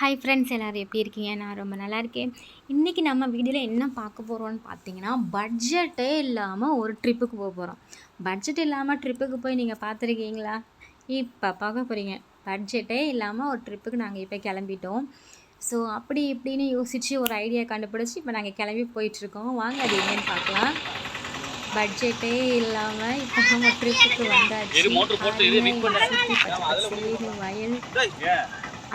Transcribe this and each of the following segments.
Hi friends எல்லோரும் எப்படி இருக்கீங்க? நான் ரொம்ப நல்லா இருக்கேன். இன்றைக்கி நம்ம வீடியோவில் என்ன பார்க்க போகிறோம்னு பார்த்தீங்கன்னா பட்ஜெட்டே இல்லாமல் ஒரு ட்ரிப்புக்கு போக போகிறோம் பட்ஜெட் இல்லாமல் ட்ரிப்புக்கு போய் நீங்கள் பார்த்துருக்கீங்களா? இப்போ பார்க்க போகிறீங்க பட்ஜெட்டே இல்லாமல் ஒரு ட்ரிப்புக்கு நாங்கள் இப்போ கிளம்பிட்டோம். ஸோ அப்படி இப்படின்னு யோசித்து ஒரு ஐடியா கண்டுபிடிச்சி இப்போ நாங்கள் கிளம்பி போயிட்டுருக்கோம். வாங்க அது என்னன்னு பார்க்கலாம். பட்ஜெட்டே இல்லாமல் இப்போ நம்ம ட்ரிப்புக்கு வந்தாச்சு. வயல்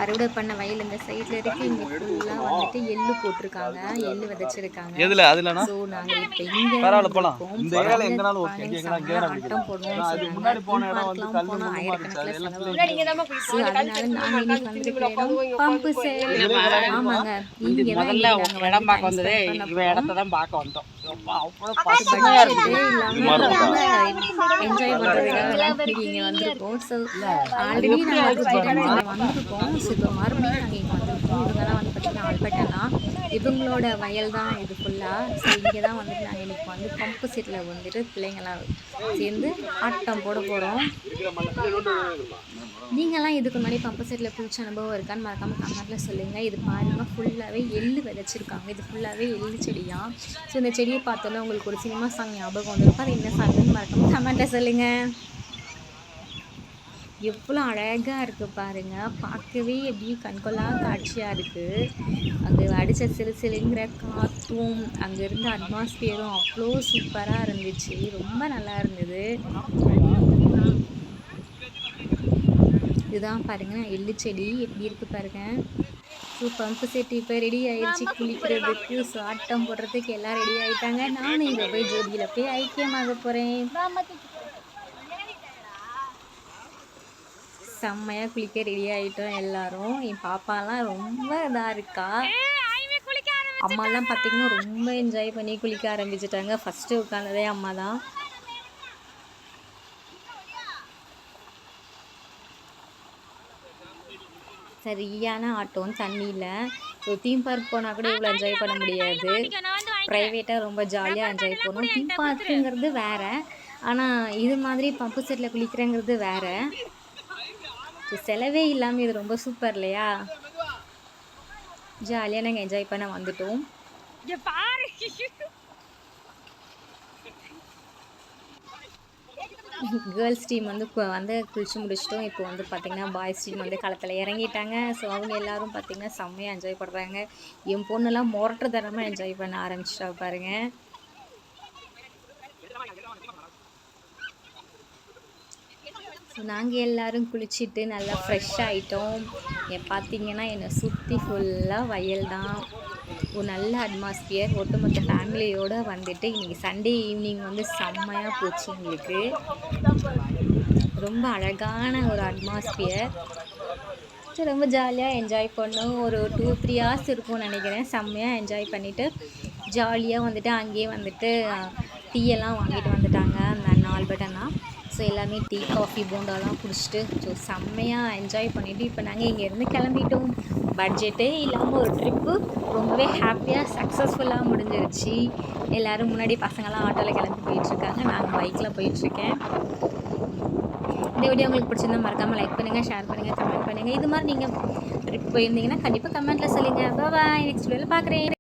அறுவடை பண்ண வயல் இந்த சைடுல இருக்கு. இங்க ஃபுல்லா வந்துட்டு எள்ளு போட்டிருக்காங்க. எள்ளு விதைச்சிருக்காங்க. எதுல? அதுலனா சோ நாங்க இப்ப இங்க பரவாயில்ல போலாம். இருக்கோம். இந்த ஏரியால எங்கனாலும் ஓகே. பாருங்க, எங்கனா செம்ம கேரா ஆட்டம் போடுவோம். அது. முன்னாடி போன இடம் வந்து அது ஆயிரக்கணக்கில் செலவாகும். So, அதனால நாங்க இன்னைக்கு வந்திருக்கிற இடம் பம்பு சேல். ஆமாங்க. இங்க தான் முதல்ல இடம் பார்க்க வந்து வந்ததே time spend இவ பண்ண இடத்த தான் பார்க்க வந்தோம். இல்லாம என்ஜாய் பண்றதுக்காக இன்னைக்கு இங்க வந்திருக்கோம் ஸோ ஆல்ரெடி நாங்கள் வந்திருக்கோம் ஸோ இப்போ மறுபடியும் நாங்கள் இங்கே வந்திருக்கோம் இவங்கெல்லாம் வந்து பார்த்தீங்கன்னா ஆல்பட்டனா இவங்களோட வயல் தான் இது ஃபுல்லாக ஸோ இங்கே தான் வந்துட்டு நாங்கள் இன்னைக்கு வந்து பம்பு செட்டில் வந்துட்டு பிள்ளைங்களாம் சேர்ந்து ஆட்டம் போட போகிறோம் நீங்களாம் இதுக்கு முன்னாடி பம்பு செட்டில் குளிச்ச அனுபவம் இருக்கான்னு மறக்காமல் கமெண்ட்டில் சொல்லுங்கள் இது பாருங்கள் ஃபுல்லாகவே எள்ளு விதைச்சிருக்காங்க இது ஃபுல்லாகவே எள்ளு செடியாக ஸோ இந்த செடியை பார்த்தோன்னா உங்களுக்கு ஒரு சினிமா சாங் ஞாபகம் வந்திருக்கும் அது என்ன சாங்னு மறக்காம கமெண்ட்டை சொல்லுங்கள் எவ்வளோ அழகாக இருக்குது பாருங்கள் பார்க்கவே எப்படி கண்கொள்ளா காட்சியாக இருக்குது அங்கே அடித்த சிறு சிலுங்கிற காற்றும் அங்கே இருந்த அட்மாஸ்பியரும் அவ்வளோ சூப்பராக இருந்துச்சு. ரொம்ப நல்லா இருந்தது. இதுதான் பாருங்கள் எள்ளு செடி எப்படி இருக்குது பாருங்கள் ஸோ பம்பு செட் இப்போ ரெடி ஆயிடுச்சு குளிக்கிறதுக்கு ஸோ ஆட்டம் போடுறதுக்கு எல்லாம் ரெடி ஆயிட்டாங்க. நானும் இங்கே போய் ஜோதியில் போய் ஐக்கியமாக போகிறேன் செம்மையாக குளிக்க ரெடி ஆகிட்டோம் எல்லாரும். என் பாப்பாலாம் ரொம்ப இதாக இருக்கா. அம்மாலாம் பார்த்தீங்கன்னா ரொம்ப என்ஜாய் பண்ணி குளிக்க ஆரம்பிச்சிட்டாங்க. ஃபஸ்ட்டு உட்காந்ததே அம்மா தான் சரியான ஆட்டம் தண்ணியில். ஸோ தீம் பார்க் போனால் கூட இவ்வளோ என்ஜாய் பண்ண முடியாது. ப்ரைவேட்டாக ரொம்ப ஜாலியாக என்ஜாய் பண்ணணும் தீம் பார்க்குங்கிறது வேறு. ஆனால் இது மாதிரி பம்பு செட்டில் குளிக்கிறேங்கிறது வேறு. ஸோ செலவே இல்லாமல் இது ரொம்ப சூப்பர் இல்லையா? ஜாலியாக நாங்கள் என்ஜாய் பண்ண வந்துட்டோம். கேர்ள்ஸ் டீம் வந்து வந்து குளிச்சு முடிச்சிட்டோம். இப்போ வந்து பார்த்திங்கன்னா பாய்ஸ் டீம் வந்து களத்தில் இறங்கிட்டாங்க. ஸோ அவங்க எல்லாரும் பார்த்திங்கன்னா செம்மையாக என்ஜாய் பண்ணுறாங்க என் பொண்ணுலாம் முரட்டு தரமாக என்ஜாய் பண்ண ஆரம்பிச்சிட்டா பாருங்கள் ஸோ நாங்கள் எல்லோரும் குளிச்சுட்டு நல்லா ஃப்ரெஷ் ஆகிட்டோம் என் பார்த்தீங்கன்னா என்னை சுற்றி ஃபுல்லாக வயல் தான் ஒரு நல்ல அட்மாஸ்பியர் ஒட்டுமொத்த ஃபேமிலியோடு வந்துட்டு இன்றைக்கி சண்டே ஈவினிங் வந்து செம்மையாக போச்சு எங்களுக்கு. ரொம்ப அழகான ஒரு அட்மாஸ்பியர் ஸோ ரொம்ப ஜாலியாக என்ஜாய் பண்ணோம். ஒரு டூ த்ரீ ஹவர்ஸ் இருக்கும்னு நினைக்கிறேன். செம்மையாக என்ஜாய் பண்ணிவிட்டு ஜாலியாக வந்துட்டு அங்கேயே வந்துட்டு டீயெல்லாம் வாங்கிட்டு வந்துட்டாங்க. அந்த நாலு பட்டனா ஸோ எல்லாமே டீ காஃபி போண்டாலாம் குடிச்சிட்டு ஸோ செம்மையாக என்ஜாய் பண்ணிவிட்டு இப்போ நாங்கள் இங்கேருந்து கிளம்பிட்டோம். பட்ஜெட்டே இல்லாமல் ஒரு ட்ரிப்பு ரொம்பவே ஹாப்பியாக சக்ஸஸ்ஃபுல்லாக முடிஞ்சிருச்சு. எல்லோரும் முன்னாடி பசங்களாம் ஆட்டோவில் கிளம்பி போயிட்டுருக்காங்க. நாங்கள் பைக்கில் போயிட்டுருக்கேன். இந்த வீடியோ உங்களுக்கு பிடிச்சிருந்தா மறக்காமல் லைக் பண்ணுங்கள் ஷேர் பண்ணுங்கள் கமெண்ட் பண்ணுங்கள் இது மாதிரி நீங்கள் ட்ரிப் போயிருந்தீங்கன்னா கண்டிப்பாக கமெண்ட்டில் சொல்லுங்கள் பாய் நெக்ஸ்ட் வீடியோவில் பார்க்குறேன்